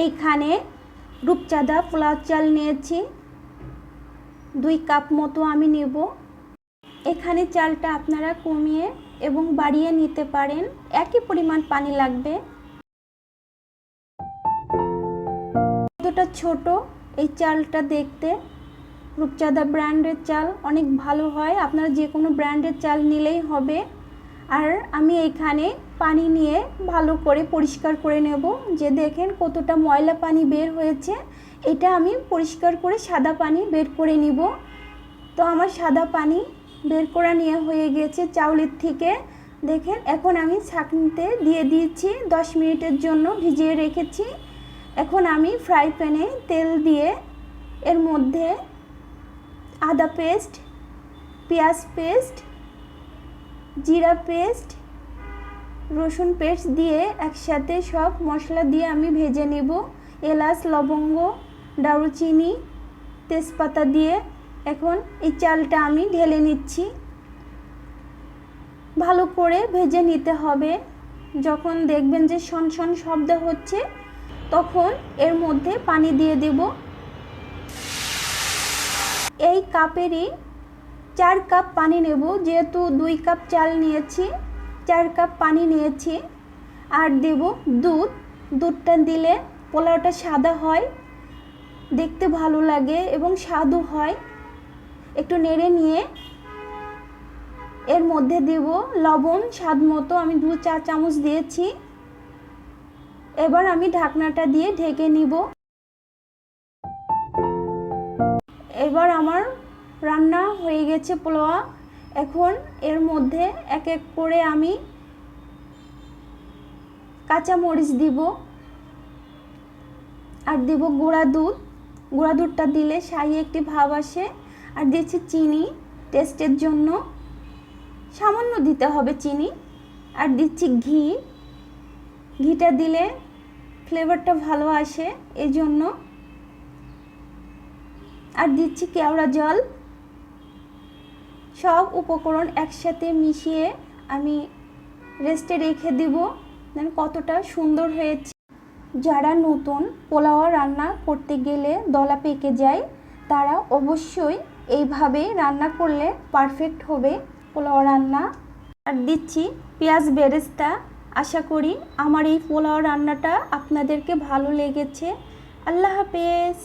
এইখানে রূপচাঁদা পোলাও চাল নিয়েছি। দুই কাপ মতো আমি নেব। এখানে চালটা আপনারা কমিয়ে এবং বাড়িয়ে নিতে পারেন। একই পরিমাণ পানি লাগবে। কতটা ছোট এই চালটা দেখতে। রূপচাঁদা ব্র্যান্ডের চাল, অনেক ভালো হয়। আপনারা যে কোনো ব্র্যান্ডের চাল নিলেই হবে। আর আমি এখানে পানি নিয়ে ভালো করে পরিষ্কার করে নেব। যে দেখেন কতটা ময়লা পানি বের হয়েছে, এটা আমি পরিষ্কার করে সাদা পানি বের করে নিব। তো আমার সাদা পানি বের করা নিয়ে হয়ে গেছে চাউলের থেকে। দেখেন এখন আমি ছাঁকনিতে দিয়ে দিয়েছি, দশ মিনিটের জন্য ভিজিয়ে রেখেছি। এখন আমি ফ্রাই প্যানে তেল দিয়ে এর মধ্যে আদা পেস্ট, পেঁয়াজ পেস্ট জিরা পেস্ট, রসুন পেস্ট দিয়ে একসাথে সব মশলা দিয়ে আমি ভেজে নেব। এলাচ, লবঙ্গ, দারুচিনি, তেজপাতা দিয়ে। এখন এই চালটা আমি ঢেলে নিচ্ছি। ভালো করে ভেজে নিতে হবে। যখন দেখবেন যে শন শব্দ হচ্ছে, তখন এর মধ্যে পানি দিয়ে দেব। এই কাপেরই চার কাপ পানি নেব, যেহেতু দুই কাপ চাল নিয়েছি, চার কাপ পানি নিয়েছি, আর দেব দুধ। দুধটা দিলে পোলাওটা সাদা হয়, দেখতে ভালো লাগে এবং স্বাদও হয়। একটু নেড়ে নিয়ে এর মধ্যে দেব লবণ, স্বাদ মতো। আমি দু চা চামচ দিয়েছি। এবার আমি ঢাকনাটা দিয়ে ঢেকে নিব। এবার আমার রান্না হয়ে গেছে পোলোয়া এখন এর মধ্যে এক এক করে আমি কাঁচা মরিচ দিব আর দিব গুঁড়া দুধ। গুঁড়া দুধটা দিলে শাহি একটি ভাব আসে আর দিয়েছি চিনি। টেস্টের জন্য সামান্য দিতে হবে চিনি। আর দিচ্ছি ঘি। ঘিটা দিলে ফ্লেভারটা ভালো আসে এই জন্য আর দিচ্ছি কেওড়া জল। সব উপকরণ একসাথে মিশিয়ে আমি রেস্টে রেখে দেব। দেন কতটা সুন্দর হয়েছে। যারা নতুন পোলাও রান্না করতে গেলে দলা পেকে যায়, তারা অবশ্যই এইভাবে রান্না করলে পারফেক্ট হবে পোলাও রান্না। আর দিচ্ছি পেঁয়াজ বেরেস্তা। আশা করি আমার এই পোলাও রান্নাটা আপনাদেরকে ভালো লেগেছে। আল্লাহ হাফেজ।